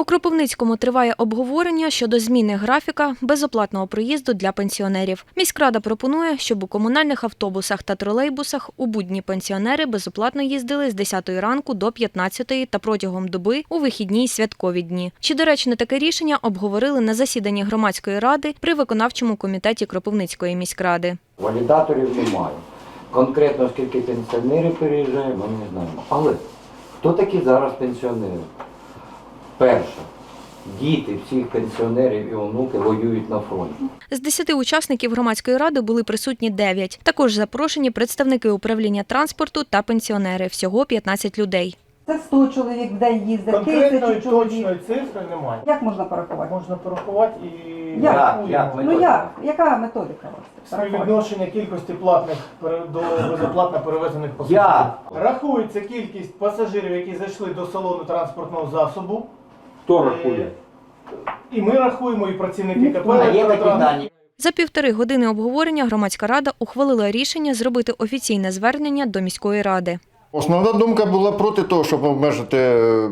У Кропивницькому триває обговорення щодо зміни графіка безоплатного проїзду для пенсіонерів. Міськрада пропонує, щоб у комунальних автобусах та тролейбусах у будні пенсіонери безоплатно їздили з 10 ранку до 15 та протягом доби у вихідні й святкові дні. Чи доречне таке рішення обговорили на засіданні громадської ради при виконавчому комітеті Кропивницької міськради. Валідаторів немає. Конкретно скільки пенсіонерів переїжджає, ми не знаємо. Але хто такі зараз пенсіонери? Перше, діти всіх пенсіонерів і онуки воюють на фронті. З 10 учасників громадської ради були присутні 9. Також запрошені представники управління транспорту та пенсіонери. Всього 15 людей. Це 100 чоловік в день їздить, Конкретної тисячу чоловік. точної цифри немає. Як можна порахувати? Можна порахувати і Як? рахуємо. Як? Ми- Ну як? Яка методика у вас? Співвідношення кількості платних пере- до безоплатно перевезених пасажирів. Я. Рахується кількість пасажирів, які зайшли до салону транспортного засобу. Хто рахує? І ми рахуємо, і працівники КП. А є такі дані. За півтори години обговорення громадська рада ухвалила рішення зробити офіційне звернення до міської ради. Основна думка була проти того, щоб обмежити е,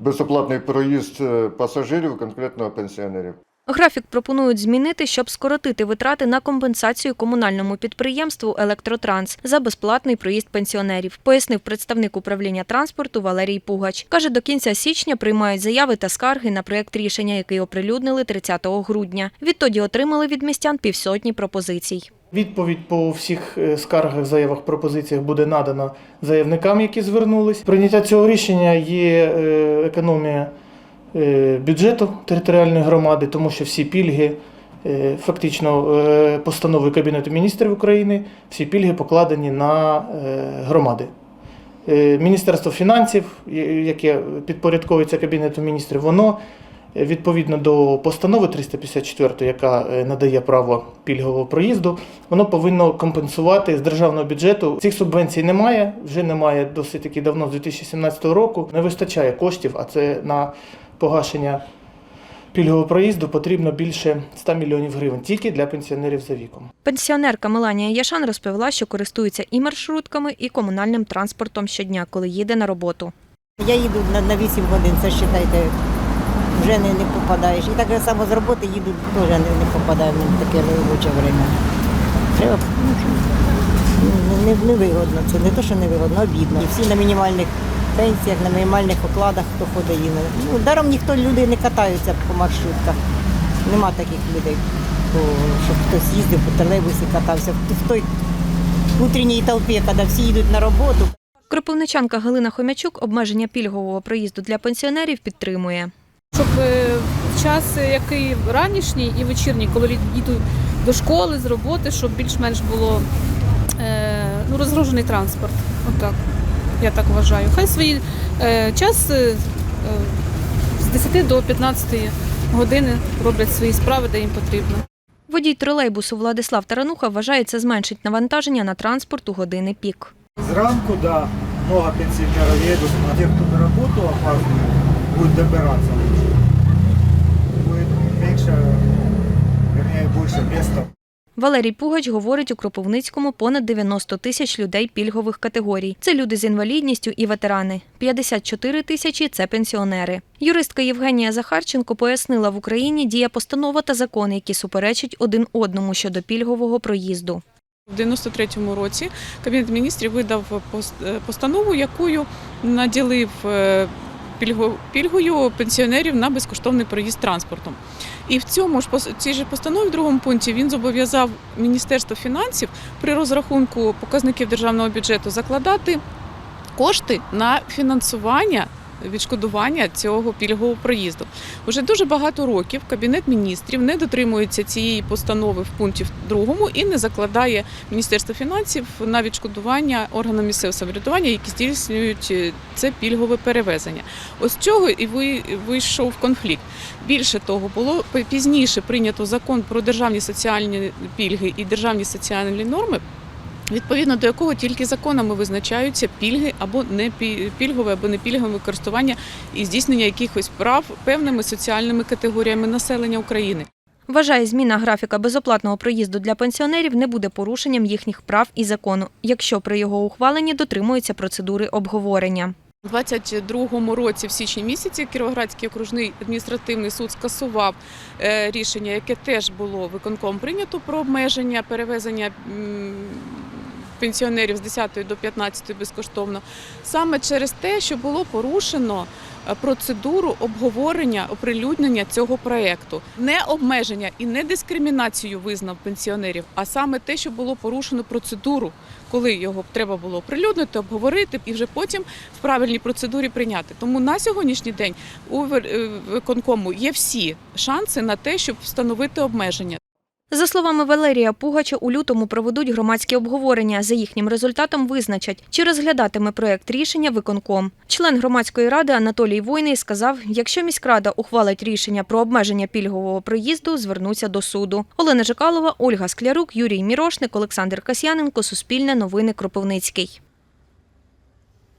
безоплатний проїзд е, пасажирів, конкретно пенсіонерів. Графік пропонують змінити, щоб скоротити витрати на компенсацію комунальному підприємству Електротранс за безплатний проїзд пенсіонерів, пояснив представник управління транспорту Валерій Пугач. Каже, до кінця січня приймають заяви та скарги на проєкт рішення, який оприлюднили 30 грудня. Відтоді отримали від містян півсотні пропозицій. Відповідь по всіх е, скаргах, заявах, пропозиціях буде надана заявникам, які звернулись. Прийняття цього рішення є е, економія бюджету територіальної громади, тому що всі пільги, е, фактично е, постанови Кабінету міністрів України, всі пільги покладені на е, громади. Е, Міністерство фінансів, яке підпорядковується Кабінету міністрів, воно е, відповідно до постанови 354, яка е, надає право пільгового проїзду, воно повинно компенсувати з державного бюджету. Цих субвенцій немає, вже немає досить таки давно, з 2017 року. Не вистачає коштів, а це на погашення пільгового проїзду потрібно більше 100 мільйонів гривень тільки для пенсіонерів за віком. Пенсіонерка Меланія Яшан розповіла, що користується і маршрутками, і комунальним транспортом щодня, коли їде на роботу. Я їду на, на 8 годин, це вважайте, вже не, не попадаєш. І так само з роботи їду, теж не, не попадаю в таке робоче время. Треба, ну, не, не вигодно, це не то, що не вигодно, а обідно. І всі на мінімальних пенсіях, на мінімальних окладах, хто ходить. Ну, даром ніхто люди не катаються по маршрутках. Нема таких людей, то, щоб хтось їздив по тролейбусі, катався. В той утренній толпі, коли всі їдуть на роботу, Кропивничанка Галина Хомячук обмеження пільгового проїзду для пенсіонерів підтримує. щоб е, в час е, який ранішній і вечірній, коли їдуть до школи, з роботи, щоб більш-менш було е, ну, розгружений транспорт. Отак. Я так вважаю. Хай свій е, час е, е, з 10 до 15 години роблять свої справи, де їм потрібно. Водій тролейбусу Владислав Тарануха вважає, це зменшить навантаження на транспорт у години пік. Зранку, да, много пенсіонерів едут, а те, хто на роботу опаздывает, будуть добираться Валерій Пугач говорить, у Кропивницькому понад 90 тисяч людей пільгових категорій. Це люди з інвалідністю і ветерани. 54 тисячі це пенсіонери. Юристка Євгенія Захарченко пояснила, в Україні діє постанова та закон, які суперечать один одному щодо пільгового проїзду. У 93-му році Кабінет міністрів видав е, постанову, якою наділив е, пільгою пенсіонерів на безкоштовний проїзд транспортом. І в цьому ж цій же постанові, в другому пункті, він зобов'язав Міністерство фінансів при розрахунку показників державного бюджету закладати кошти на фінансування. Відшкодування цього пільгового проїзду уже дуже багато років Кабінет міністрів не дотримується цієї постанови в пункті другому і не закладає Міністерство фінансів на відшкодування органам місцевого самоврядування, які здійснюють е, це пільгове перевезення. Ось цього і ви- вийшов конфлікт. Більше того, було пізніше прийнято закон про державні соціальні пільги і державні соціальні норми. Відповідно до якого тільки законами визначаються пільги або не пі- пільгове або не пільгове користування і здійснення якихось прав певними соціальними категоріями населення України. Вважає, зміна графіка безоплатного проїзду для пенсіонерів не буде порушенням їхніх прав і закону, якщо при його ухваленні дотримуються процедури обговорення. У 22-му році, в січні місяці, Кіровоградський окружний адміністративний суд скасував е, рішення, яке теж було виконком прийнято про обмеження перевезення пенсіонерів з 10 до 15 безкоштовно, саме через те, що було порушено е, процедуру обговорення оприлюднення цього проекту. Не обмеження і не дискримінацію визнав пенсіонерів, а саме те, що було порушено процедуру, коли його треба було оприлюднити, обговорити і вже потім в правильній процедурі прийняти. Тому на сьогоднішній день у е, виконкому є всі шанси на те, щоб встановити обмеження. За словами Валерія Пугача, у лютому проведуть громадські обговорення. За їхнім результатом визначать, чи розглядатиме проект рішення виконком. Член громадської ради Анатолій Войний сказав, якщо міськрада ухвалить рішення про обмеження пільгового проїзду, звернуться до суду. Олена Жикалова, Ольга Склярук, Юрій Мірошник, Олександр Касьяненко, Суспільне новини Кропивницький.